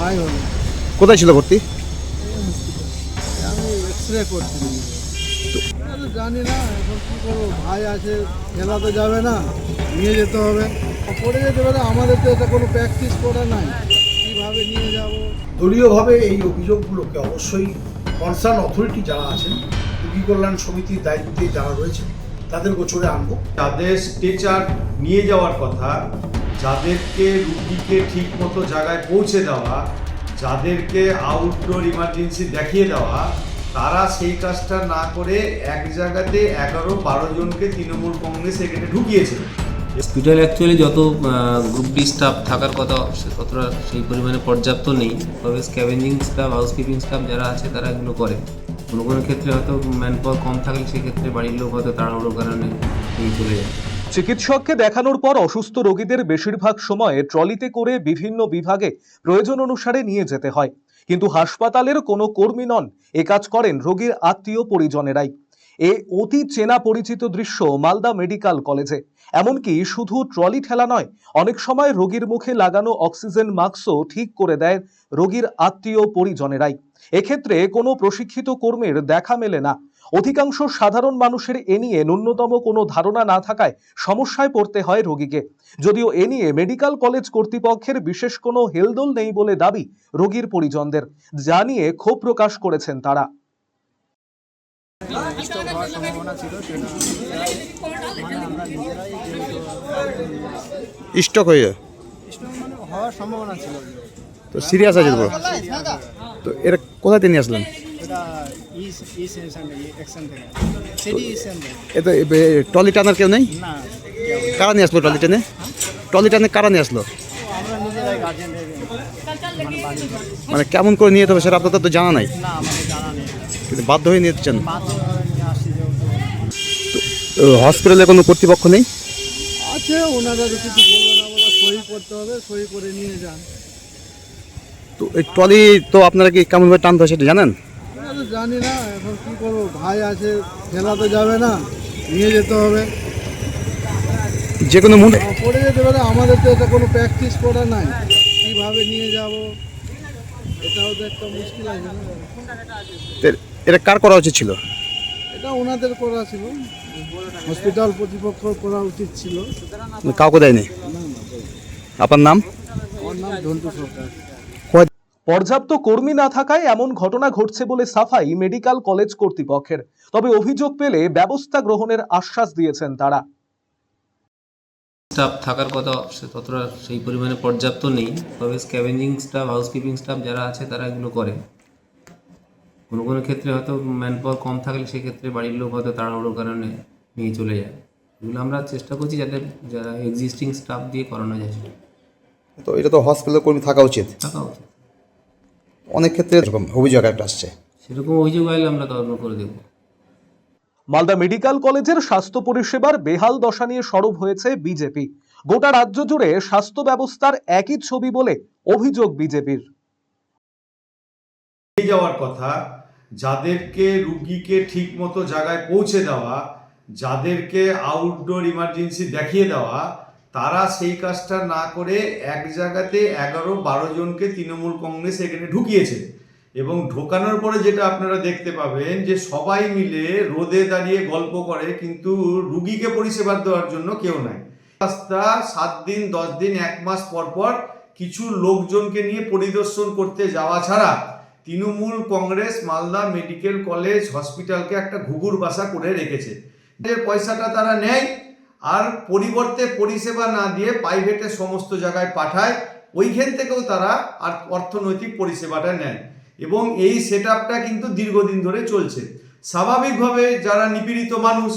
কোথায় ছিল ভর্তি? আমি এক্স রে করছি জানি না এখন কী করব? ভাই আছে খেলা তো যাবে না নিয়ে যেতে হবে। পড়ে যেতে পারে আমাদের তো এটা কোনো প্র্যাকটিস করা নাই। কীভাবে নিয়ে যাব? দলীয়ভাবে এই অভিযোগগুলোকে অবশ্যই কনসার্ন অথরিটি যারা আছেন রোগী কল্যাণ সমিতির দায়িত্বে যারা রয়েছেন তাদের গোচরে আনব। তাদের স্ট্রেচার নিয়ে যাওয়ার কথা যাদেরকে রুগীকে ঠিক মতো জায়গায় পৌঁছে দেওয়া, যাদেরকে আউটডোর ইমার্জেন্সি দেখিয়ে দেওয়া, তারা সেই কাজটা না করে এক জায়গাতে এগারো বারো জনকে তৃণমূল কংগ্রেস এখানে ঢুকিয়েছে। হসপিটাল অ্যাকচুয়ালি যত গ্রুপ ডি স্টাফ থাকার কথা ততটা সেই পরিমাণে পর্যাপ্ত নেই। তবে স্ক্যাভেঞ্জিং স্টাফ হাউসকিপিং স্টাফ যারা আছে, তারা এগুলো করে। কোনো কোনো ক্ষেত্রে হয়তো ম্যান পাওয়ার কম থাকলে, সেক্ষেত্রে বাড়ির লোক হয়তো তাড়াহুড়োর কারণে চলে যায়। চিকিৎসককে দেখানোর পর অসুস্থ রোগীদের বেশিরভাগ সময়ে ট্রলিতে করে বিভিন্ন বিভাগে প্রয়োজন অনুসারে নিয়ে যেতে হয়। কিন্তু হাসপাতালের কোনো কর্মী নন, এ কাজ করেন রোগীর আত্মীয় পরিজনেরাই। এ অতি চেনা পরিচিত দৃশ্য মালদা মেডিকেল কলেজে। এমনকি শুধু ট্রলি ঠেলা নয়, অনেক সময় রোগীর মুখে লাগানো অক্সিজেন মাস্কও ঠিক করে দেয় রোগীর আত্মীয় পরিজনেরাই। এক্ষেত্রে কোনো প্রশিক্ষিত কর্মীর দেখা মেলে না। অধিকাংশ সাধারণ মানুষের এ নিয়ে ন্যূনতম কোনো ধারণা না থাকায় সমস্যায় পড়তে হয় রোগীকে। যদিও এ নিয়ে মেডিকেল কলেজ কর্তৃপক্ষের বিশেষ কোনো হেলদোল নেই বলে দাবি রোগীর পরিজনদের যা নিয়ে ক্ষোভ প্রকাশ করেছেন তারা। স্টক হয়ে হওয়ার সম্ভাবনা ছিল। তো সিরিয়াস আছে তো তো এটা কোথায় নিয়ে আসলেন? এতে ট্রলি টানার কেউ নেই? কারা নিয়ে আসলো ট্রলি টেনে? ট্রলি টানে কারা নিয়ে আসলো? মানে মানে কেমন করে নিয়ে যেতে হবে সেটা আপনাদের তো জানা নাই। কিন্তু বাধ্য হয়ে নিয়ে যাচ্ছেন হসপিটালে কোনো কর্তৃপক্ষ নেই? আছে ওনারা কিছু বলল না বলে সই করতে হবে সই করে নিয়ে যান। তো এই ট্রলি তো আপনারা কি কেমনভাবে টানতে হয় সেটা জানেন? জানি না এখন কি করব? ভাই আছে খেলা তো যাবে না নিয়ে যেতে হবে। যে কোনো মুহূর্তে? পড়ে যেতে পারে আমাদের তো এটা কোনো প্র্যাকটিস করা নাই। কীভাবে নিয়ে যাব? এটাও তো একটা মুশকিল আছে এটা কার করা উচিত ছিল? এটা ওনাদের করা ছিল। হসপিটাল কর্তৃপক্ষ করা উচিত ছিল। কাউকে দেয়নি? আপনার নাম? আমার নাম ধন্টু সরকার। পর্যাপ্ত কর্মী না থাকায় এমন ঘটনা ঘটছে বলে সাফাই মেডিকেল কলেজ কর্তৃপক্ষের। তবে অভিযোগ পেলে ব্যবস্থা গ্রহণের আশ্বাস দিয়েছেন তারা। স্টাফ থাকার কথা সে- ততটা সেই পরিমাণে পর্যাপ্ত নেই তবে স্ক্যাভেঞ্জিং স্টাফ হাউসকিপিং স্টাফ যারা আছে তারা এগুলো করে। কোনো কোনো ক্ষেত্রে হয়তো ম্যান পাওয়ার কম থাকলে সেক্ষেত্রে বাড়ির লোক হয়তো তাড়াহুড়োর কারণে নিয়ে চলে যায়। এগুলো আমরা চেষ্টা করছি যাতে যারা এক্সিস্টিং স্টাফ দিয়ে করানো যায় তো এটা তো হসপিটালের কর্মী থাকা উচিত। থাকা উচিত। অনেক ক্ষেত্রে এরকম অভিযোগ একটা আসছে। সেরকম অভিযোগ আসলে আমরা তদন্ত করে দেবো। মালদা মেডিকেল কলেজের স্বাস্থ্য পরিষেবার বেহাল দশা নিয়ে সরব হয়েছে বিজেপি। গোটা রাজ্য জুড়ে স্বাস্থ্য ব্যবস্থার একই ছবি বলে অভিযোগ বিজেপির। যাওয়ার কথা যাদেরকে রুগীকে ঠিক মতো জায়গায় পৌঁছে দেওয়া যাদেরকে আউটডোর ইমার্জেন্সি দেখিয়ে দেওয়া তারা সেই কাজটা না করে এক জায়গাতে এগারো বারো জনকে তৃণমূল কংগ্রেস এখানে ঢুকিয়েছে। এবং ঢোকানোর পরে যেটা আপনারা দেখতে পাবেন যে সবাই মিলে রোদে দাঁড়িয়ে গল্প করে, কিন্তু রুগীকে পরিষেবা দেওয়ার জন্য কেউ নাই। রাস্তা সাত দিন, দশ দিন, এক মাস পর পর কিছু লোকজনকে নিয়ে পরিদর্শন করতে যাওয়া ছাড়া তৃণমূল কংগ্রেস মালদা মেডিকেল কলেজ হসপিটালকে একটা ঘুঘুর বাসা করে রেখেছে। যে পয়সাটা তারা নেয় আর পরিবর্তে পরিষেবা না দিয়ে প্রাইভেটে সমস্ত জায়গায় পাঠায়, ওইখান থেকেও তারা আর অর্থনৈতিক পরিষেবাটা নেয়। এবং এই সেট কিন্তু দীর্ঘদিন ধরে চলছে। স্বাভাবিকভাবে যারা নিপীড়িত মানুষ,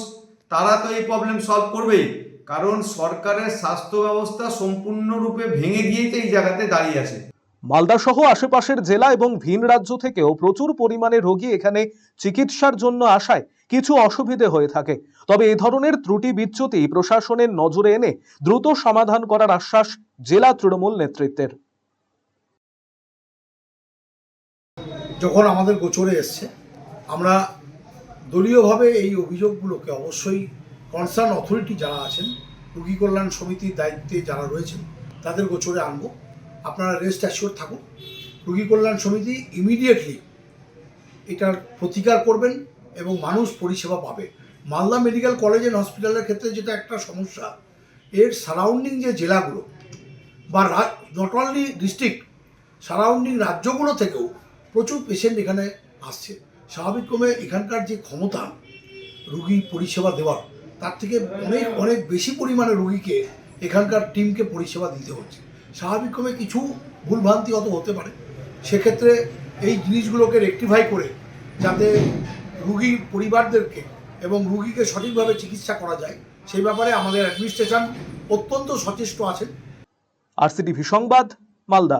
তারা তো এই প্রবলেম সলভ করবেই। কারণ সরকারের স্বাস্থ্য ব্যবস্থা সম্পূর্ণরূপে ভেঙে গিয়েই তো এই জায়গাতে দাঁড়িয়ে আছে। মালদা সহ আশেপাশের জেলা এবং ভিন রাজ্য থেকেও প্রচুর পরিমাণে রোগী এখানে চিকিৎসার জন্য আসায়। কিছু অসুবিধে হয়ে থাকে। তবে এই ধরনের ত্রুটি বিচ্যুতি প্রশাসনের নজরে এনে দ্রুত সমাধান করার আশ্বাস জেলা তৃণমূল নেতৃত্বের। যখন আমাদের গোচরে এসছে, আমরা দলীয়ভাবে এই অভিযোগগুলোকে অবশ্যই কনসার্ন অথরিটি যারা আছেন, রোগী কল্যাণ সমিতির দায়িত্বে যারা রয়েছেন, তাদের গোচরে আনব। আপনারা রেস্ট অ্যাসিওর থাকুন। রোগী কল্যাণ সমিতি ইমিডিয়েটলি এটার প্রতিকার করবেন। এবং মানুষ পরিষেবা পাবে। মালদা মেডিকেল কলেজ অ্যান্ড হসপিটালের ক্ষেত্রে যেটা একটা সমস্যা, এর সারাউন্ডিং যে জেলাগুলো বা নট অনলি ডিস্ট্রিক্ট সারাউন্ডিং রাজ্যগুলো থেকেও প্রচুর পেশেন্ট এখানে আসছে। স্বাভাবিকক্রমে এখানকার যে ক্ষমতা রুগী পরিষেবা দেওয়ার, তার থেকে অনেক অনেক বেশি পরিমাণে রুগীকে এখানকার টিমকে পরিষেবা দিতে হচ্ছে। স্বাভাবিকক্রমে কিছু ভুলভ্রান্তি অত হতে পারে। সেক্ষেত্রে এই জিনিসগুলোকে রেকটিফাই করে যাতে রুগীর পরিবারদেরকে এবং রুগীকে সঠিকভাবে চিকিৎসা করা যায়, সেই ব্যাপারে আমাদের অ্যাডমিনিস্ট্রেশন অত্যন্ত সচেষ্ট আছেন। আরসিটিভি সংবাদ, মালদা।